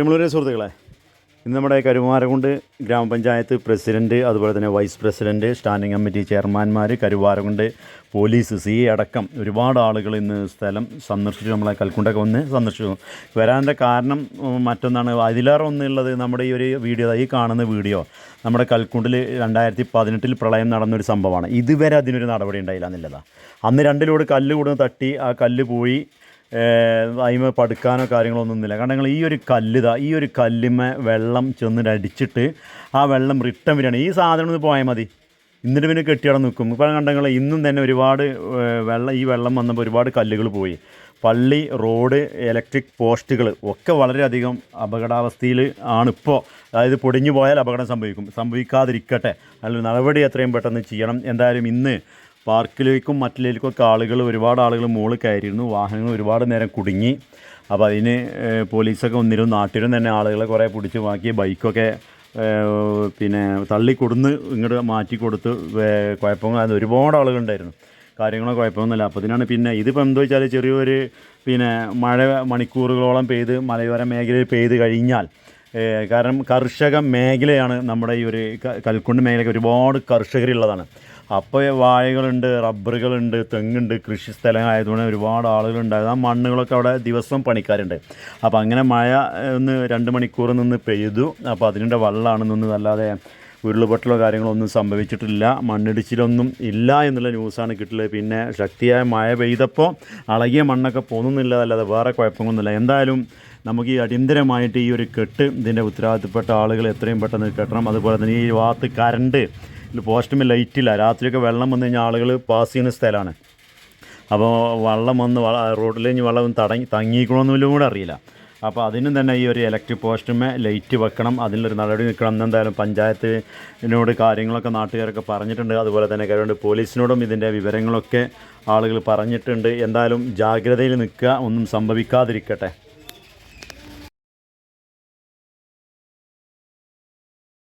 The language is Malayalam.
പ്രിയമുള്ളവരെ സുഹൃത്തുക്കളെ ഇന്ന് നമ്മുടെ കരുവാരകുണ്ട് ഗ്രാമപഞ്ചായത്ത് പ്രസിഡന്റ് അതുപോലെ തന്നെ വൈസ് പ്രസിഡന്റ് സ്റ്റാൻഡിംഗ് കമ്മിറ്റി ചെയർമാൻമാർ കരുവാരകുണ്ട് പോലീസ് സി എ അടക്കം ഒരുപാട് ആളുകൾ ഇന്ന് സ്ഥലം സന്ദർശിച്ചു നമ്മളെ കൽക്കുണ്ടൊക്കെ വന്ന് സന്ദർശിച്ചു. വരാന്റെ കാരണം മറ്റൊന്നാണ് അതിലേറെ ഒന്നുള്ളത് നമ്മുടെ ഈ ഒരു വീഡിയോ ഈ കാണുന്ന വീഡിയോ. നമ്മുടെ കൽക്കുണ്ടിൽ രണ്ടായിരത്തി പതിനെട്ടിൽ പ്രളയം നടന്നൊരു സംഭവമാണ്. ഇതുവരെ അതിനൊരു നടപടി ഉണ്ടായില്ല എന്നുള്ളതാണ് അന്ന് രണ്ടിലൂടെ കല്ല് കൂടുന്ന തട്ടി ആ കല്ല് പോയി അതിമ പടുക്കാനോ കാര്യങ്ങളോ ഒന്നുമില്ല കാരണം ഞങ്ങൾ ഈ ഒരു കല്ല് ഈ ഒരു കല്ലിമേ വെള്ളം ചെന്നിട്ട് അടിച്ചിട്ട് ആ വെള്ളം റിട്ടേൺ വരികയാണ്. ഈ സാധനം ഒന്ന് പോയാൽ മതി. എന്നിട്ട് പിന്നെ കെട്ടിയവിടെ നിൽക്കും ഇപ്പോൾ കണ്ടെങ്കിൽ ഇന്നും തന്നെ ഒരുപാട് വെള്ളം ഈ വെള്ളം വന്നപ്പോൾ ഒരുപാട് കല്ലുകൾ പോയി. പള്ളി റോഡ് ഇലക്ട്രിക് പോസ്റ്റുകൾ ഒക്കെ വളരെയധികം അപകടാവസ്ഥയിൽ ആണിപ്പോൾ അതായത് പൊടിഞ്ഞു പോയാൽ അപകടം സംഭവിക്കും. സംഭവിക്കാതിരിക്കട്ടെ. അതിൽ നടപടി എത്രയും പെട്ടെന്ന് ചെയ്യണം. എന്തായാലും ഇന്ന് പാർക്കിലേക്കും മറ്റിലേക്കും ഒക്കെ ആളുകൾ ഒരുപാട് ആളുകൾ മുകളിൽ കയറിയിരുന്നു. വാഹനങ്ങൾ ഒരുപാട് നേരം കുടുങ്ങി. അപ്പോൾ അതിന് പോലീസൊക്കെ ഒന്നിരും നാട്ടിലും തന്നെ ആളുകളെ കുറേ പിടിച്ച് ബാക്കി ബൈക്കൊക്കെ പിന്നെ തള്ളിക്കൊടുന്ന് ഇങ്ങോട്ട് മാറ്റി കൊടുത്ത് കുഴപ്പങ്ങൾ ഒരുപാട് ആളുകളുണ്ടായിരുന്നു കാര്യങ്ങളോ കുഴപ്പമൊന്നുമില്ല അപ്പോൾ ഇതിനാണ് പിന്നെ ഇതിപ്പോൾ എന്താ വെച്ചാൽ ചെറിയൊരു പിന്നെ മഴ മണിക്കൂറുകളോളം പെയ്ത് മലയോര മേഖലയിൽ പെയ്ത് കഴിഞ്ഞാൽ കാരണം കർഷക മേഖലയാണ് നമ്മുടെ ഈ ഒരു കൽക്കുണ്ട് മേഖലയ്ക്ക് ഒരുപാട് കർഷകരുള്ളതാണ് അപ്പോൾ വാഴകളുണ്ട് റബ്ബറുകളുണ്ട് തെങ്ങുണ്ട് കൃഷി സ്ഥലം ആയതുകൊണ്ട് ഒരുപാട് ആളുകളുണ്ട്. ആ മണ്ണുകളൊക്കെ അവിടെ ദിവസം പണിക്കാരുണ്ട്. അപ്പോൾ അങ്ങനെ മഴ ഒന്ന് രണ്ട് മണിക്കൂർ നിന്ന് പെയ്തു. അപ്പോൾ അതിന്റെ വെള്ളമാണ് നിന്ന് അല്ലാതെ ഉരുളുപൊട്ടലോ കാര്യങ്ങളോ ഒന്നും സംഭവിച്ചിട്ടില്ല. മണ്ണിടിച്ചിലൊന്നും ഇല്ല എന്നുള്ള ന്യൂസാണ് കിട്ടുന്നത് പിന്നെ ശക്തിയായ മഴ പെയ്തപ്പോൾ അളകിയ മണ്ണൊക്കെ പോകുന്നില്ല അല്ലാതെ വേറെ കുഴപ്പമൊന്നുമില്ല എന്തായാലും നമുക്ക് ഈ അടിയന്തരമായിട്ട് ഈ ഒരു കെട്ട് ഇതിന്റെ ഉത്തരവാദിത്തപ്പെട്ട ആളുകൾ എത്രയും പെട്ടെന്ന് കെട്ടണം. അതുപോലെ തന്നെ ഈ വാത്ത് കറണ്ട് പോസ്റ്റുമ്പോൾ ലൈറ്റില്ല. രാത്രിയൊക്കെ വെള്ളം വന്നു കഴിഞ്ഞാൽ ആളുകൾ പാസ് ചെയ്യുന്ന സ്ഥലമാണ് അപ്പോൾ വെള്ളം വന്ന് റോഡിൽ കഴിഞ്ഞ് വെള്ളം തടങ്ങി തങ്ങിക്കണമെന്നില്ല കൂടെ അറിയില്ല. അപ്പോൾ അതിനും തന്നെ ഈ ഒരു ഇലക്ട്രിക് പോസ്റ്റുമേ ലൈറ്റ് വെക്കണം അതിലൊരു നടപടി നിൽക്കണം എന്നെന്തായാലും പഞ്ചായത്തിനോട് കാര്യങ്ങളൊക്കെ നാട്ടുകാരൊക്കെ പറഞ്ഞിട്ടുണ്ട്. അതുപോലെ തന്നെ കാര്യമുണ്ട് പോലീസിനോടും ഇതിന്റെ വിവരങ്ങളൊക്കെ ആളുകൾ പറഞ്ഞിട്ടുണ്ട്. എന്തായാലും ജാഗ്രതയിൽ നിൽക്കുക ഒന്നും സംഭവിക്കാതിരിക്കട്ടെ.